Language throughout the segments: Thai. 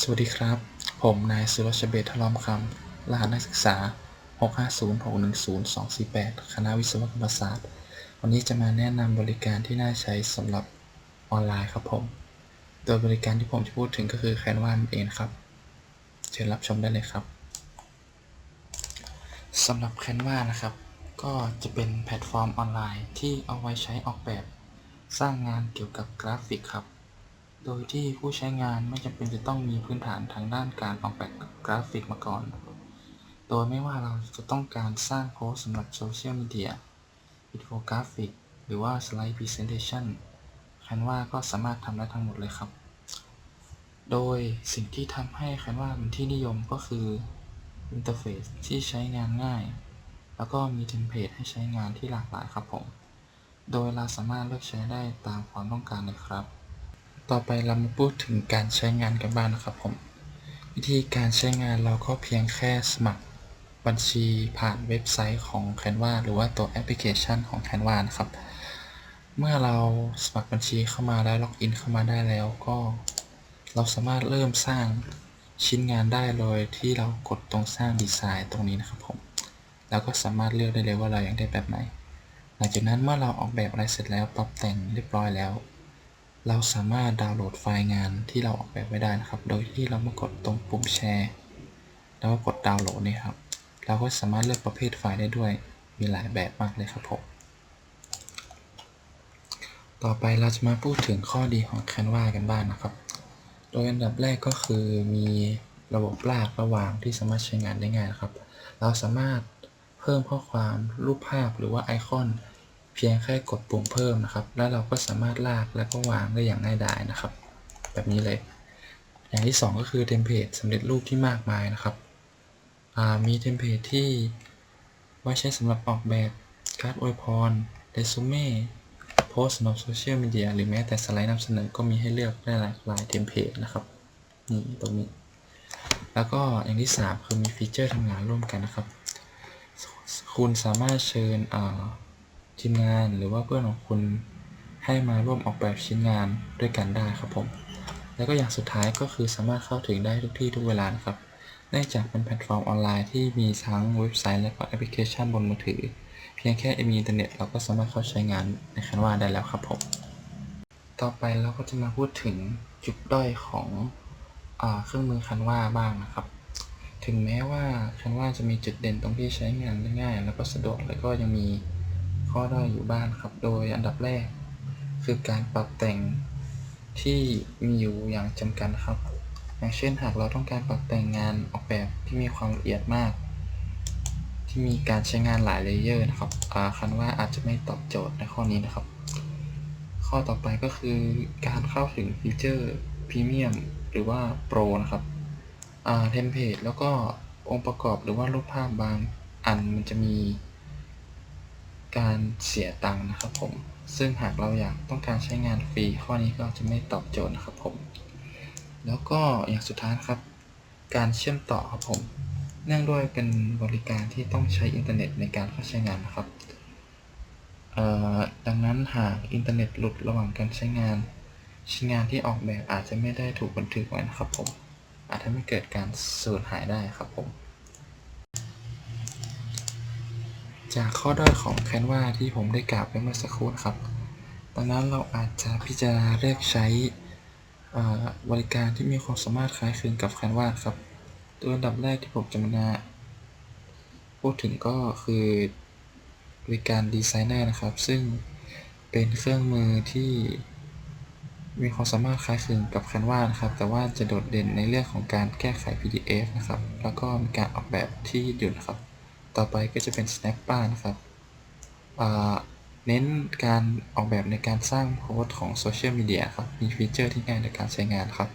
สวัสดีครับ ผมนายสุรชเบศทลอมคำรหัสนักศึกษา 650610248 คณะวิศวกรรมศาสตร์ วันนี้จะมาแนะนำบริการที่น่าใช้สำหรับออนไลน์ครับผม โดยบริการที่ผมจะพูดถึงก็คือ Canva นั่นเองครับ เชิญรับชมได้เลยครับสำหรับ Canva นะครับ ก็จะเป็นแพลตฟอร์มออนไลน์ที่เอาไว้ใช้ออกแบบ สร้างงานเกี่ยวกับกราฟิกครับ โดยที่ผู้ใช้งานไม่จำเป็นจะต้องมีพื้นฐานทางด้านการออกแบบกราฟิกมาก่อน โดยไม่ว่าเราจะต้องการสร้างโพสต์สำหรับโซเชียลมีเดียอินโฟกราฟิก หรือว่าสไลด์พรีเซนเทชัน Canva ก็สามารถทำได้ทั้งหมดเลยครับ โดยสิ่งที่ทำให้ Canva เป็นที่นิยมก็คืออินเทอร์เฟซที่ใช้งานง่าย แล้วก็มีเทมเพลตให้ใช้งานที่หลากหลายครับผม โดยเราสามารถเลือกใช้ได้ตามความต้องการเลยครับ ต่อไปเรามาพูดถึงการใช้งานกันบ้างนะครับผม วิธีการใช้งานเราก็เพียงแค่สมัครบัญชีผ่านเว็บไซต์ของ Canva หรือว่าตัวแอปพลิเคชันของ Canva นะครับ เมื่อเราสมัครบัญชีเข้ามาแล้วล็อกอินเข้ามาได้แล้วก็ เราสามารถเริ่มสร้างชิ้นงานได้โดยที่เรากดตรงสร้างดีไซน์ตรงนี้นะครับผมแล้วก็สามารถเลือกได้เลยว่าเราอยากได้แบบไหน หลังจากนั้นเมื่อเราออกแบบอะไรเสร็จแล้วปรับแต่งเรียบร้อยแล้ว เราสามารถดาวน์โหลดไฟล์งานที่เราออกแบบไว้ได้นะครับ โดยที่เรามากดตรงปุ่มแชร์ แล้วก็กดดาวน์โหลดนี่ครับ เราก็สามารถเลือกประเภทไฟล์ได้ด้วย มีหลายแบบมากเลยครับผม ต่อไปเราจะมาพูดถึงข้อดีของ Canva กันบ้างนะครับ โดยอันดับแรกก็คือมีระบบลากระหว่างที่สามารถใช้งานได้ง่ายนะครับ เราสามารถเพิ่มข้อความรูปภาพหรือว่าไอคอน เพียงแค่กดปุ่มเพิ่มนะครับ แล้วเราก็สามารถลากแล้วก็วางได้อย่างง่ายดายนะครับ แบบนี้เลย อย่างที่ 2 ก็คือเทมเพลตสำเร็จรูปที่มากมายนะครับมีเทมเพลตที่ไว้ใช้สำหรับออกแบบการ์ดอวยพรเรซูเม่โพสต์สำหรับโซเชียลมีเดียหรือแม้แต่สไลด์นำเสนอก็มีให้เลือกได้หลากหลายเทมเพลตนะครับนี่ตรงนี้แล้วก็อย่างที่ 3 คือมีฟีเจอร์ทำงานร่วมกันนะครับ คุณสามารถเชิญ ทีมงานหรือว่าเพื่อนของคุณให้มาร่วมออกแบบชิ้นงานด้วยกันได้ครับผม แล้วก็อย่างสุดท้ายก็คือสามารถเข้าถึงได้ทุกที่ทุกเวลานะครับเนื่องจากเป็นแพลตฟอร์มออนไลน์ที่มีทั้งเว็บไซต์และก็แอปพลิเคชันบนมือถือ เพียงแค่มีอินเทอร์เน็ตเราก็สามารถเข้าใช้งานใน Canva ได้แล้วครับผม ต่อไปเราก็จะมาพูดถึงจุดด้อยของอเครื่องมือ Canva บ้างนะครับ ถึงแม้ว่า Canva จะมีจุดเด่นตรงที่ใช้งานได้ง่าย แล้วก็สะดวกแล้วก็ยังมี ข้อด้อยอยู่บ้างครับ โดยอันดับแรก คือการปรับแต่งที่มีอยู่อย่างจำกัดครับ อย่างเช่นหากเราต้องการปรับแต่งงานออกแบบที่มีความละเอียดมาก ที่มีการใช้งานหลายเลเยอร์นะครับอ่า Canva อาจจะไม่ตอบโจทย์ในข้อนี้นะครับ ข้อต่อไปก็คือการเข้าถึงฟีเจอร์พรีเมียมหรือว่าโปรนะครับอ่าเทมเพลตแล้วก็องค์ประกอบหรือว่ารูปภาพบางอันมันจะมี การเสียตังค์นะครับผม ซึ่งหากเราอยากต้องการใช้งานฟรีข้อนี้ก็จะไม่ตอบโจทย์นะครับผม แล้วก็อย่างสุดท้ายครับ การเชื่อมต่อครับผม เนื่องด้วยเป็นบริการที่ต้องใช้อินเทอร์เน็ตในการเข้าใช้งานนะครับดังนั้นหากอินเทอร์เน็ตหลุดระหว่างการใช้งานชิ้นงานที่ออกแบบอาจจะไม่ได้ถูกบันทึกไว้นะครับผม อาจทำให้เกิดการสูญหายได้ครับผม จากข้อด้อยของ Canva ที่ผมได้กล่าวไปเมื่อสักครู่นะครับ ดังนั้นเราอาจจะพิจารณาเลือกใช้บริการที่มีความสามารถคล้ายคลึงกับ Canva ครับโดยอันดับแรกที่ผมจะมาพูดถึงก็คือบริการดีไซเนอร์นะครับ ซึ่งเป็นเครื่องมือที่มีความสามารถคล้ายคลึงกับ Canva นะครับ แต่ว่าจะโดดเด่นในเรื่องของการแก้ไข PDF นะครับ แล้วก็มีการออกแบบที่ยืดหยุ่นนะครับ ต่อไปก็จะเป็น Snappa นะครับเน้นการออกแบบในการสร้างโพสต์ของโซเชียลมีเดียครับ มีฟีเจอร์ที่ง่ายในการใช้งานครับ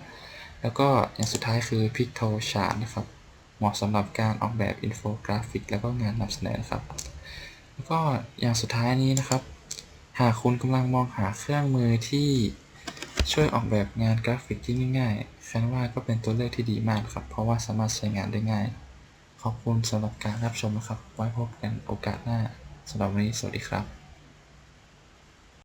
แล้วก็อย่างสุดท้ายคือ Pictochart นะครับ เหมาะสำหรับการออกแบบอินโฟกราฟิก แล้วก็งานนำเสนอครับ แล้วก็อย่างสุดท้ายนี้นะครับ หากคุณกำลังมองหาเครื่องมือที่ช่วยออกแบบงานกราฟิกที่ง่ายๆ Canva ก็เป็นตัวเลือกที่ดีมากครับ เพราะว่าสามารถใช้งานได้ง่าย ขอบคุณสำหรับการรับชมนะครับ ไว้พบกันโอกาสหน้าสำหรับวันนี้สวัสดีครับ